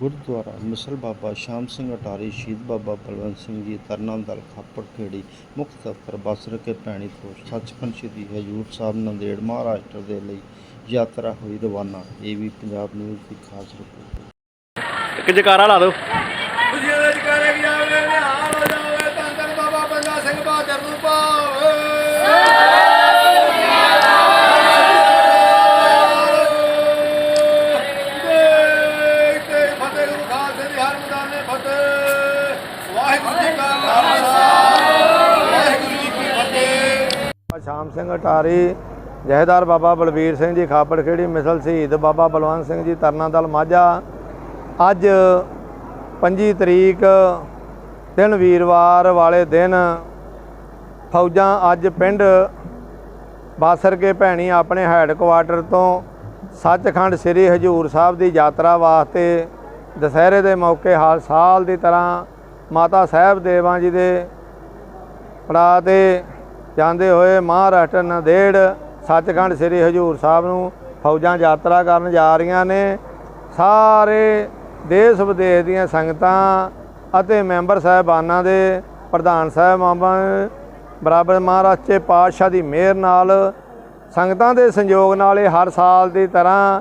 ਗੁਰਦੁਆਰਾ ਮਿਸਲ ਬਾਬਾ ਸ਼ਾਮ ਸਿੰਘ ਅਟਾਰੀ ਸ਼ਹੀਦ ਬਾਬਾ ਬਲਵੰਤ ਸਿੰਘ ਜੀ ਤਰਨਾ ਦਲ ਖਾਪੜ ਖੇੜੀ ਮੁੱਖ ਦਫ਼ਤਰ ਬਸਰ ਕੇ ਭੈਣੀ ਤੋਂ ਸੱਚਖੰਡ ਸ਼੍ਰੀ ਹਜੂਰ ਸਾਹਿਬ ਨੰਦੇੜ ਮਹਾਰਾਸ਼ਟਰ ਦੇ ਲਈ ਯਾਤਰਾ ਹੋਈ ਰਵਾਨਾ। ਇਹ ਵੀ ਪੰਜਾਬ ਨਿਊਜ਼ ਦੀ ਖਾਸ ਰਿਪੋਰਟ। ਇੱਕ ਜਕਾਰਾ ਲਾ ਦਿਓ। ਖੁਸ਼ੀਆਂ ਦੇ ਜਕਾਰੇ ਕੀ ਆਵੇ ਨਿਹਾਲ ਹੋ ਜਾਵੇ ਧੰਨ ਧੰਨ ਬਾਬਾ ਬੰਦਾ ਸਿੰਘ ਬਹਾਦਰ ਨੂੰ ਪਾਵੇ ਸ਼ਾਮ ਸਿੰਘ ਅਟਾਰੀ, ਜਹੇਦਾਰ ਬਾਬਾ ਬਲਬੀਰ ਸਿੰਘ ਜੀ ਖਾਪੜ ਖੇੜੀ, ਮਿਸਲ ਸ਼ਹੀਦ ਬਾਬਾ ਬਲਵੰਤ ਸਿੰਘ ਜੀ ਤਰਨਾ ਦਲ ਮਾਝਾ। ਅੱਜ 25 ਤਰੀਕ ਦਿਨ ਵੀਰਵਾਰ ਵਾਲੇ ਦਿਨ ਫੌਜਾਂ ਅੱਜ ਪਿੰਡ ਬਾਸਰ ਕੇ ਭੈਣੀ ਆਪਣੇ ਹੈੱਡਕੁਆਟਰ ਤੋਂ ਸੱਚਖੰਡ ਸ੍ਰੀ ਹਜੂਰ ਸਾਹਿਬ ਦੀ ਯਾਤਰਾ ਵਾਸਤੇ ਦੁਸਹਿਰੇ ਦੇ ਮੌਕੇ ਹਾਲ ਸਾਲ ਦੀ ਤਰ੍ਹਾਂ ਮਾਤਾ ਸਾਹਿਬ ਦੇਵਾਂ ਜੀ ਦੇ ਪੜਾ ਤੇ ਜਾਂਦੇ ਹੋਏ ਮਹਾਰਾਸ਼ਟਰ ਨੰਦੇੜ ਸੱਚਖੰਡ ਸ੍ਰੀ ਹਜੂਰ ਸਾਹਿਬ ਨੂੰ ਫੌਜਾਂ ਯਾਤਰਾ ਕਰਨ ਜਾ ਰਹੀਆਂ ਨੇ। ਸਾਰੇ ਦੇਸ਼ ਵਿਦੇਸ਼ ਦੀਆਂ ਸੰਗਤਾਂ ਅਤੇ ਮੈਂਬਰ ਸਾਹਿਬਾਨਾਂ ਦੇ ਪ੍ਰਧਾਨ ਸਾਹਿਬਾਨ ਬਰਾਬਰ ਮਹਾਰਾਸ਼ਟਰ ਪਾਤਸ਼ਾਹ ਦੀ ਮਿਹਰ ਨਾਲ ਸੰਗਤਾਂ ਦੇ ਸੰਯੋਗ ਨਾਲ ਇਹ ਹਰ ਸਾਲ ਦੀ ਤਰ੍ਹਾਂ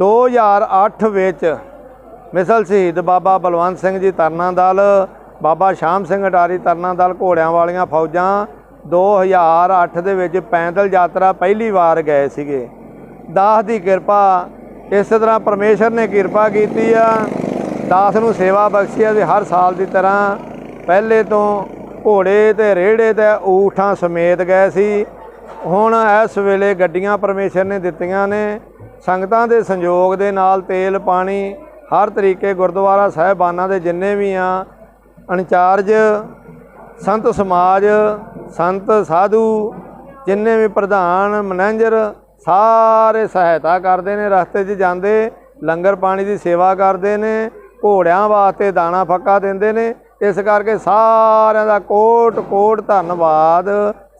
2008 ਵਿੱਚ ਮਿਸਲ ਸ਼ਹੀਦ ਬਾਬਾ ਬਲਵੰਤ ਸਿੰਘ ਜੀ ਤਰਨਾ ਦਲ, ਬਾਬਾ ਸ਼ਾਮ ਸਿੰਘ ਅਟਾਰੀ ਤਰਨਾ ਦਲ, ਘੋੜਿਆਂ ਵਾਲੀਆਂ ਫੌਜਾਂ 2008 ਦੇ ਵਿੱਚ ਪੈਦਲ ਯਾਤਰਾ ਪਹਿਲੀ ਵਾਰ ਗਏ ਸੀਗੇ। ਦਾਸ ਦੀ ਕਿਰਪਾ, ਇਸੇ ਤਰ੍ਹਾਂ ਪਰਮੇਸ਼ਰ ਨੇ ਕਿਰਪਾ ਕੀਤੀ ਆ। ਦਾਸ ਨੂੰ ਸੇਵਾ ਬਖਸ਼ੀ ਆ ਵੀ ਹਰ ਸਾਲ ਦੀ ਤਰ੍ਹਾਂ ਪਹਿਲੇ ਤੋਂ ਘੋੜੇ ਤੇ ਰੇੜੇ ਤੇ ਊਠਾਂ ਸਮੇਤ ਗਏ ਸੀ। ਹੁਣ ਇਸ ਵੇਲੇ ਗੱਡੀਆਂ ਪਰਮੇਸ਼ਰ ਨੇ ਦਿੱਤੀਆਂ ਨੇ। ਸੰਗਤਾਂ ਦੇ ਸੰਯੋਗ ਦੇ ਨਾਲ ਤੇਲ, ਪਾਣੀ ਹਰ ਤਰੀਕੇ ਗੁਰਦੁਆਰਾ ਸਾਹਿਬਾਨਾਂ ਦੇ ਜਿੰਨੇ ਵੀ ਆ ਇੰਚਾਰਜ ਸੰਤ ਸਮਾਜ, ਸੰਤ ਸਾਧੂ, ਜਿੰਨੇ ਵੀ ਪ੍ਰਧਾਨ, ਮੈਨੇਜਰ, ਸਾਰੇ ਸਹਾਇਤਾ ਕਰਦੇ ਨੇ, ਰਸਤੇ 'ਚ ਜਾਂਦੇ, ਲੰਗਰ ਪਾਣੀ ਦੀ ਸੇਵਾ ਕਰਦੇ ਨੇ, ਘੋੜਿਆਂ ਵਾਸਤੇ ਦਾਣਾ ਫੱਕਾ ਦਿੰਦੇ ਨੇ। ਇਸ ਕਰਕੇ ਸਾਰਿਆਂ ਦਾ ਕੋਟ ਕੋਟ ਧੰਨਵਾਦ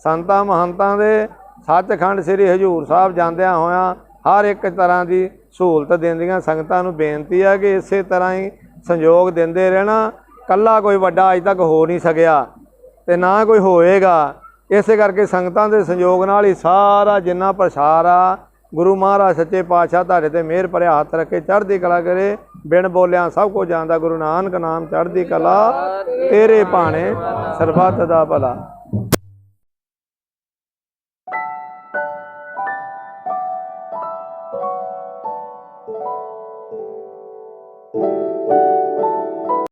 ਸੰਤਾਂ, ਮਹੰਤਾਂ ਦੇ। ਸੱਚਖੰਡ ਸ੍ਰੀ ਹਜੂਰ ਸਾਹਿਬ ਜਾਂਦਿਆਂ ਹੋਇਆਂ ਹਰ ਇੱਕ ਤਰ੍ਹਾਂ ਦੀ ਸਹੂਲਤ ਦਿੰਦੀਆਂ, ਸੰਗਤਾਂ ਨੂੰ ਬੇਨਤੀ ਹੈ ਕਿ ਇਸੇ ਤਰ੍ਹਾਂ ਹੀ ਸੰਯੋਗ ਦਿੰਦੇ ਰਹਿਣਾ। ਕੱਲਾ ਕੋਈ ਵੱਡਾ ਅਜ ਤੱਕ ਹੋ ਨਹੀਂ ਸਕਿਆ ਤੇ ਨਾ ਕੋਈ ਹੋਏਗਾ। ਇਸੇ ਕਰਕੇ ਸੰਗਤਾਂ ਦੇ ਸੰਯੋਗ ਨਾਲ ਹੀ ਸਾਰਾ ਜਿੰਨਾ ਪ੍ਰਸਾਰ ਆ, ਗੁਰੂ ਮਹਾਰਾਜ ਸੱਚੇ ਪਾਤਸ਼ਾਹ ਤੁਹਾਡੇ ਤੇ ਮਿਹਰ ਭਰਿਆ ਹੱਥ ਰੱਖੇ, ਚੜ੍ਹਦੀ ਕਲਾ ਕਰੇ, ਬਿਨ ਬੋਲਿਆਂ ਸਭ ਕੁਝ ਜਾਣਦਾ ਗੁਰੂ ਨਾਨਕ ਨਾਮ ਚੜ੍ਹਦੀ ਕਲਾ, ਤੇਰੇ ਭਾਣੇ ਸਰਬੱਤ ਦਾ ਭਲਾ।